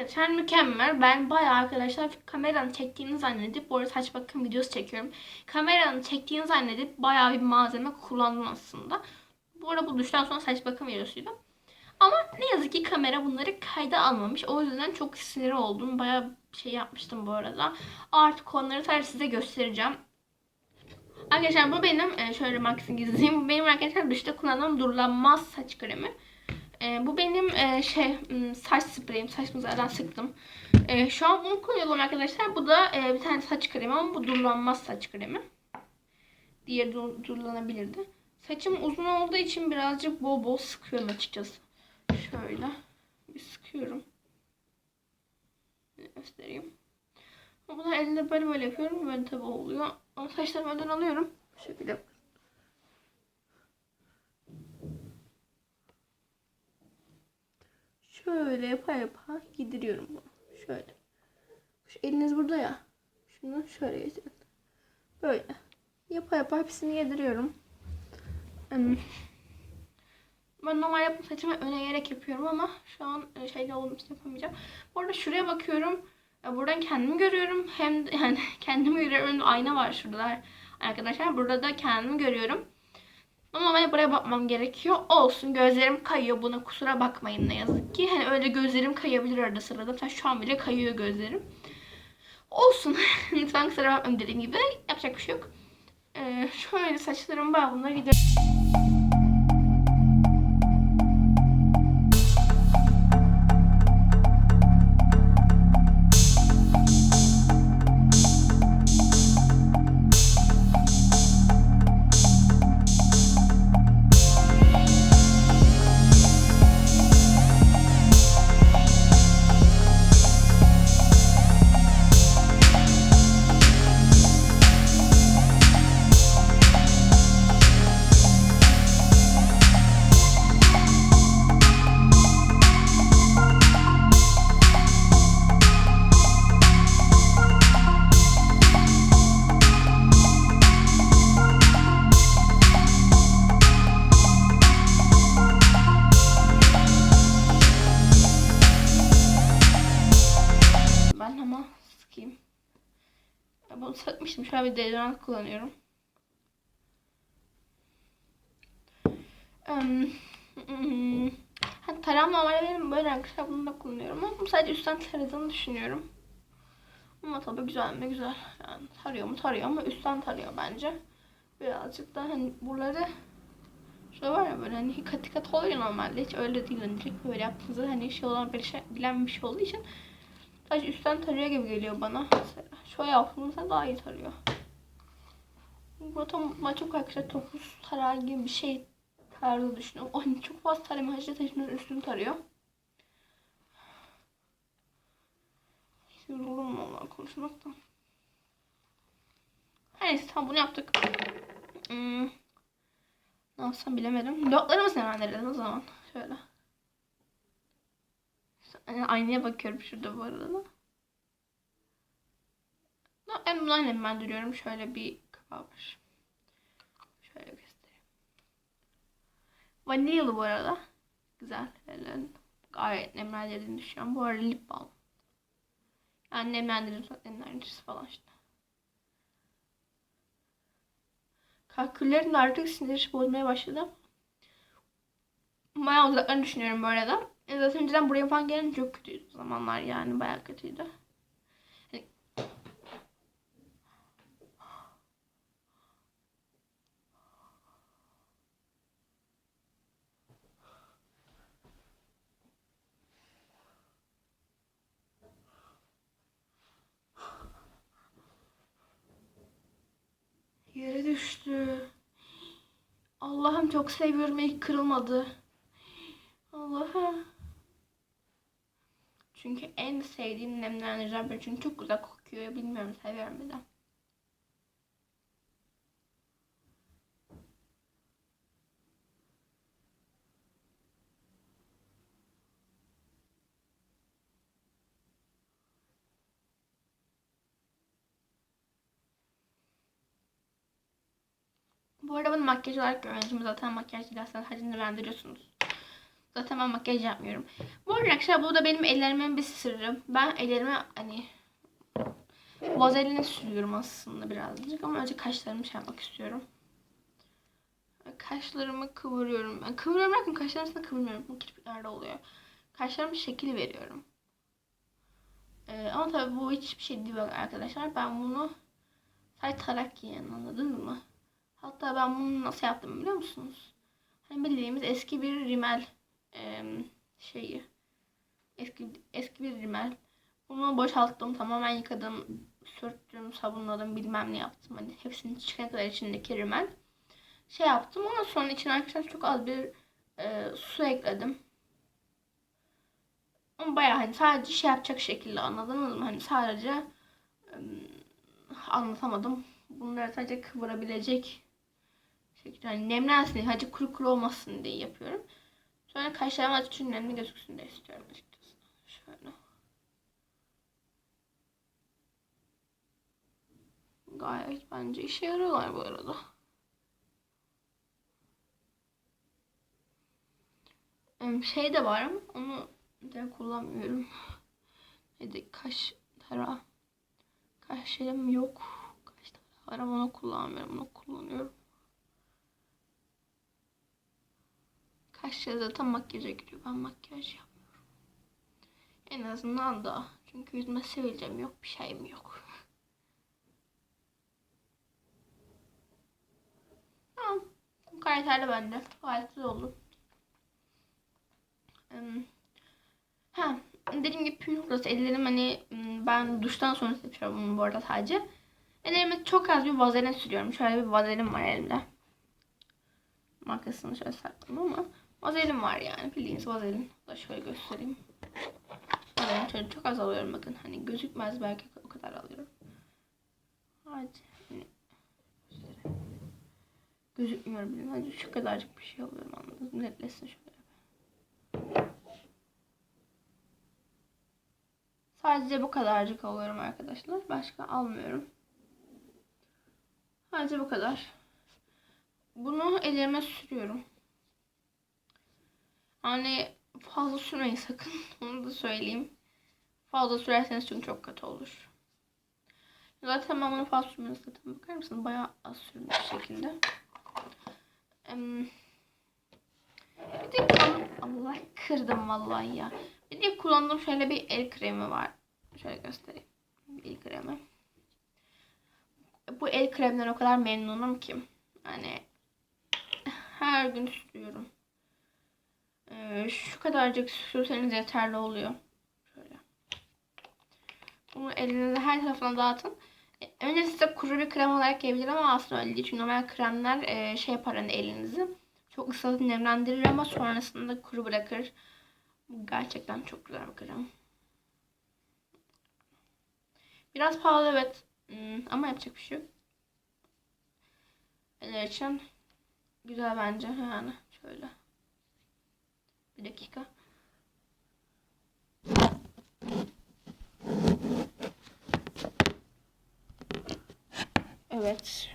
Arkadaşlar mükemmel. Ben bayağı arkadaşlar kameranın çektiğini zannedip bu arada saç bakım videosu çekiyorum. Kameranın çektiğini zannedip bayağı bir malzeme kullandım aslında. Bu arada bu duştan sonra saç bakım videosuydu. Ama ne yazık ki kamera bunları kayda almamış. O yüzden çok sinir oldum. Bayağı şey yapmıştım bu arada. Artık onları sadece size göstereceğim. Arkadaşlar bu benim e, şöyle maksim gizleyeyim. Bu benim arkadaşlar duşta kullandığım durulanmaz saç kremi. E, bu benim e, şey m, saç spreyim. Saç mızradan sıktım. E, şu an bunu kullanıyorum arkadaşlar. Bu da e, bir tane saç kremi ama bu durulanmaz saç kremi. Diğeri dur- durulanabilirdi. Saçım uzun olduğu için birazcık bol bol sıkıyorum açıkçası. Şöyle bir sıkıyorum. Göstereyim. Bunu elimde böyle böyle yapıyorum. Böyle tabi oluyor. Ama saçlarımı önden alıyorum. Bu şekilde. Şöyle yapa yapa gidiriyorum bunu. Şöyle. Şu eliniz burada ya. Şunu şöyle getirin. Böyle. Yapa yapa hepsini yediriyorum. Ben normal yapım saçımı öne gerek yapıyorum ama şu an e, şeyde olduğum için yapamayacağım. Bu arada şuraya bakıyorum. E, Buradan kendimi görüyorum. Hem yani kendimi görüyorum. Önümde ayna var şurada arkadaşlar. Burada da kendimi görüyorum. Ama ben buraya bakmam gerekiyor. Olsun gözlerim kayıyor. Buna kusura bakmayın ne yazık ki. Hani öyle gözlerim kayabilir arada sırada. Mesela şu an bile kayıyor gözlerim. Olsun. Lütfen kusura bakmayın dediğim gibi. Yapacak bir şey yok. Ee, şöyle saçlarım var. Bunları gidiyorum. Bunu takmıştım. Şu an bir deodorant kullanıyorum. Um, ha, taram normalde benim böyle arkadaşlar bunu da kullanıyorum ama sadece üstten taradığını düşünüyorum. Ama tabii güzel mi güzel. Yani tarıyor mu tarıyor ama üstten tarıyor bence. Birazcık da hani buraları şöyle var ya böyle hani kat kat oluyor normalde. Hiç öyle değil. Hani direkt böyle yaptığınızda hani şey olan bir şey, bilen bir şey olduğu için Sadece üstten tarıyor gibi geliyor bana. Mesela şöyle yaptığımızda daha iyi tarıyor. Bu tam ben çok arkadaşlar topuz tarar gibi bir şey tarzı düşünüyorum. Hani çok fazla tarama hacı taşının üstünü tarıyor. Yoruldum valla konuşmaktan. Her neyse tamam bunu yaptık. Hmm. Ne yapsam bilemedim. Dotlarımı senaryolarım o zaman. Şöyle. Aynaya bakıyorum şurada bu arada da. No, En bundan hemen duruyorum. Şöyle bir kapağı var. Şöyle göstereyim. Vanilyalı bu arada. Güzel. Gayet nemlendirdiğini düşünüyorum. Bu arada lip balm. Yani nemlendirici, nemlendiricisi falan işte. Kalküllerin artık sinir bozmaya başladı. Bayağı uzaklarını düşünüyorum bu arada. E, Zaten önceden buraya falan gelince çok kötüydü o zamanlar yani bayağı kötüydü. Hani- Yere düştü. Allah'ım çok seviyorum ilk kırılmadı. Allah'ım. Çünkü en sevdiğim nemlendiriciler çünkü çok güzel kokuyor. Bilmiyorum seviyorum bir. Bu arada bunu makyaj olarak görüyorsunuz. Zaten makyaj değil aslında sadece nemlendiriyorsunuz. Zaten ben makyaj yapmıyorum. Bu arada arkadaşlar bu da benim ellerimin bir sırrı. Ben ellerime hani vazelini sürüyorum aslında birazcık ama önce kaşlarımı şey yapmak istiyorum. Kaşlarımı kıvırıyorum. Yani kıvırıyorum derken kaşlarım aslında kıvırmıyorum. Bu kirpiklerde oluyor. Kaşlarıma şekil veriyorum. Ee, ama tabii bu hiçbir şey değil arkadaşlar. Ben bunu sadece tarak giyen anladınız mı? Hatta ben bunu nasıl yaptım biliyor musunuz? Hani bildiğimiz eski bir rimel em, şeyi. Eski eski bir rimel. Bunu boşalttım, tamamen yıkadım, sürttüm, sabunladım, bilmem ne yaptım. Hani hepsini çıkana kadar içindeki rimel. Şey yaptım. Ondan sonra içine arkadaşlar çok az bir e, su ekledim. Ama bayağı hani sadece şey yapacak şekilde anladınız mı? Hani sadece em, anlatamadım. Bunları sadece kıvırabilecek şekilde hani nemlensin diye, sadece kuru kuru olmasın diye yapıyorum. Sonra kaşlarım azıcık çünkü nemli gözüksün diye istiyorum açıkçası. Şöyle. Gayet bence işe yarıyorlar bu arada. Şey de var ama onu de kullanmıyorum. Neydi? Kaş tara. Kaş şeyim yok. Kaş tara var ama onu kullanmıyorum. Onu kullanıyorum. Kaşları zaten makyaja giriyor. Ben makyaj yapmıyorum. En azından da. Çünkü yüzüme sivilcem yok. Bir şeyim yok. Tamam. Bu kadar yeterli bende. Gayet güzel oldu. Em, Ha, dediğim gibi püf noktası ellerim hani m, ben duştan sonra yapıyorum bunu bu arada sadece. Ellerime çok az bir vazelin sürüyorum. Şöyle bir vazelin var elimde. Markasını şöyle sakladım ama vazelin var yani bildiğiniz vazelin. Da şöyle göstereyim. Vazelin şöyle çok az alıyorum bakın. Hani gözükmez belki o kadar alıyorum. Hadi. Hani. Gözükmüyor bilmiyorum. Hadi şu kadarcık bir şey alıyorum anladınız? Netlesin şöyle. Sadece bu kadarcık alıyorum arkadaşlar. Başka almıyorum. Sadece bu kadar. Bunu ellerime sürüyorum. Hani fazla sürmeyin sakın. Onu da söyleyeyim. Fazla sürerseniz çünkü çok kötü olur. Zaten ben bunu fazla sürmüyorum zaten. Bakar mısınız? Bayağı az sürmüş şekilde. Bir de Allah kırdım vallahi ya. Bir de kullandığım şöyle bir el kremi var. Şöyle göstereyim. Bir el kremi. Bu el kremden o kadar memnunum ki. Hani her gün sürüyorum. Ee, şu kadarcık sürseniz yeterli oluyor. Şöyle. Bunu elinize her tarafına dağıtın. E, Önce size kuru bir krem olarak gelebilir ama aslında öyle değil. Çünkü normal kremler e, şey yapar hani elinizi. Çok ıslatıp nemlendirir ama sonrasında kuru bırakır. Bu gerçekten çok güzel bir krem. Biraz pahalı evet. Hmm, ama yapacak bir şey yok. Eller için güzel bence yani. Şöyle. Bir dakika. Evet.